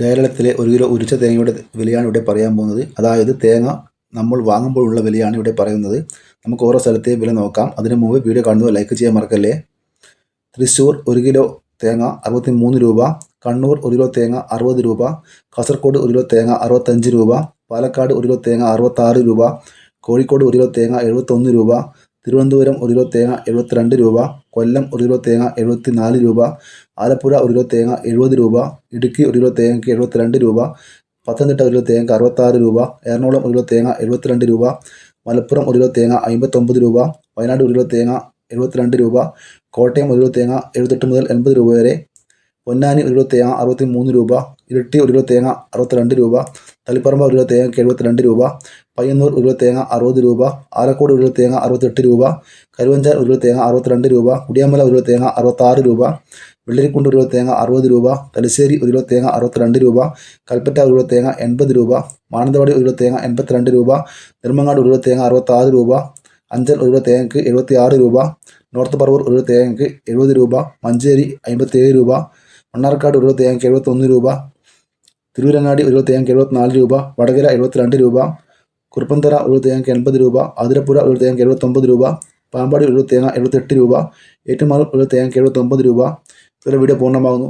കേരളത്തിലെ ഒരു കിലോ ഉരിച്ച തേങ്ങയുടെ വിലയാണ് ഇവിടെ പറയാൻ പോകുന്നത്. അതായത് തേങ്ങ നമ്മൾ വാങ്ങുമ്പോഴുള്ള വിലയാണ് ഇവിടെ പറയുന്നത്. നമുക്ക് ഓരോ സ്ഥലത്തെയും വില നോക്കാം. അതിനു മുമ്പ് വീഡിയോ കാണുന്നത് ലൈക്ക് ചെയ്യാൻ മറക്കല്ലേ? തൃശ്ശൂർ ഒരു കിലോ തേങ്ങ അറുപത്തി മൂന്ന് രൂപ കണ്ണൂർ ഒരു കിലോ തേങ്ങ അറുപത് രൂപ കാസർഗോഡ് ഒരു കിലോ തേങ്ങ അറുപത്തഞ്ച് രൂപ പാലക്കാട് ഒരു കിലോ തേങ്ങ അറുപത്താറ് രൂപ കോഴിക്കോട് ഒരു കിലോ തേങ്ങ എഴുപത്തൊന്ന് രൂപ തിരുവനന്തപുരം ഒരു കിലോ തേങ്ങ എഴുപത്തിരണ്ട് രൂപ കൊല്ലം ഒരു കിലോ തേങ്ങ എഴുപത്തി നാല് രൂപ ആലപ്പുഴ ഒരു കിലോ തേങ്ങ എഴുപത് രൂപ ഇടുക്കി ഒരു കിലോ തേങ്ങയ്ക്ക് എഴുപത്തിരണ്ട് രൂപ പത്തനംതിട്ട ഒരു കിലോ തേങ്ങ അറുപത്താറ് രൂപ എറണാകുളം ഒരു കിലോ തേങ്ങ എഴുപത്തിരണ്ട് രൂപ മലപ്പുറം ഒരു കിലോ തേങ്ങ അമ്പത്തൊമ്പത് രൂപ വയനാട് ഒരു കിലോ തേങ്ങ എഴുപത്തിരണ്ട് രൂപ കോട്ടയം ഒരു കിലോ തേങ്ങ എഴുപത്തെട്ട് മുതൽ എൺപത് രൂപ വരെ പൊന്നാനി ഒരു കിലോ തേങ്ങ അറുപത്തി മൂന്ന് രൂപ ഇരട്ടി ഒരു കിലോ തേങ്ങ അറുപത്തിരണ്ട് രൂപ തളിപ്പറമ്പ് ഒരു കിലോ തേങ്ങയ്ക്ക് എഴുപത്തിരണ്ട് രൂപ പയ്യന്നൂർ ഒരു കിലോ തേങ്ങ അറുപത് രൂപ ആലക്കോട് ഒരു കിലോ തേങ്ങ അറുപത്തെട്ട് രൂപ കരുവഞ്ചാൽ ഒരു കിലോ തേങ്ങ അറുപത്തിരണ്ട് രൂപ കുടിയാമല ഒരു കിലോ തേങ്ങ അറുപത്താറ് രൂപ വെള്ളരിക്കുണ്ട് ഒരു കിലോ തേങ്ങ അറുപത് രൂപ തലശ്ശേരി ഒരു കിലോ തേങ്ങ അറുപത്തിരണ്ട് രൂപ കൽപ്പറ്റ ഒരു കിലോ തേങ്ങ എൺപത് രൂപ മാനന്തവാടി ഒരു കിലോ തേങ്ങ എൺപത്തിരണ്ട് രൂപ നിർമ്മങ്ങാട് ഒരു കിലോ തേങ്ങ അറുപത്താറ് രൂപ അഞ്ചൽ ഒരു കിലോ തേങ്ങയ്ക്ക് എഴുപത്തി ആറ് രൂപ നോർത്ത് പറവൂർ ഒരു കിലോ തേങ്ങയ്ക്ക് എഴുപത് രൂപ മഞ്ചേരി അമ്പത്തേഴ് രൂപ മണ്ണാർക്കാട് തേങ്ങയ്ക്ക് എഴുപത്തൊന്ന് രൂപ കിലോ എഴുപത്തി എഴുപത്തിനാല് രൂപ വടകര എഴുപത്തിരണ്ട് രൂപ കുറുപ്പന്തറ തേങ്ങയ്ക്ക് എൺപത് രൂപ അതിരപ്പുഴ ഒരു എഴുപത്തി എഴുപത്തൊമ്പത് രൂപ പാമ്പാടി ഒരു എഴുപത്തി എഴുപത്തെട്ട് രൂപ ഏറ്റുമാനൂർ എഴുപത്തി എഴുപത്തൊമ്പത് രൂപ. ഇതുവരെ വീഡിയോ പൂർണമാകുന്നു.